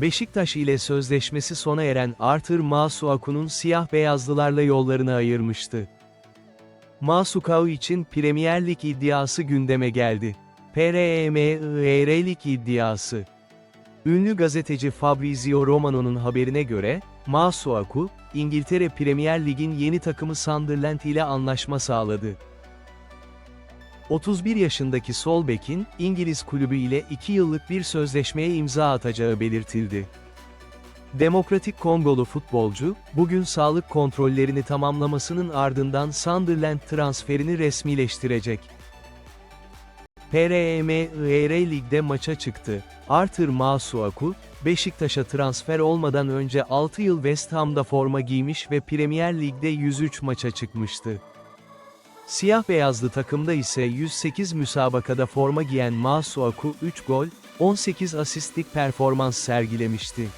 Beşiktaş ile sözleşmesi sona eren Arthur Masuaku'nun siyah beyazlılarla yollarını ayırmıştı. Masuaku için Premier Lig iddiası gündeme geldi. PRMIR Lig iddiası. Ünlü gazeteci Fabrizio Romano'nun haberine göre, Masuaku, İngiltere Premier Lig'in yeni takımı Sunderland ile anlaşma sağladı. 31 yaşındaki sol bekin, İngiliz kulübü ile 2 yıllık bir sözleşmeye imza atacağı belirtildi. Demokratik Kongolu futbolcu, bugün sağlık kontrollerini tamamlamasının ardından Sunderland transferini resmileştirecek. PRMIR Lig'de maça çıktı. Arthur Masuaku, Beşiktaş'a transfer olmadan önce 6 yıl West Ham'da forma giymiş ve Premier Lig'de 103 maça çıkmıştı. Siyah beyazlı takımda ise 108 müsabakada forma giyen Masuaku 3 gol, 18 asistlik performans sergilemişti.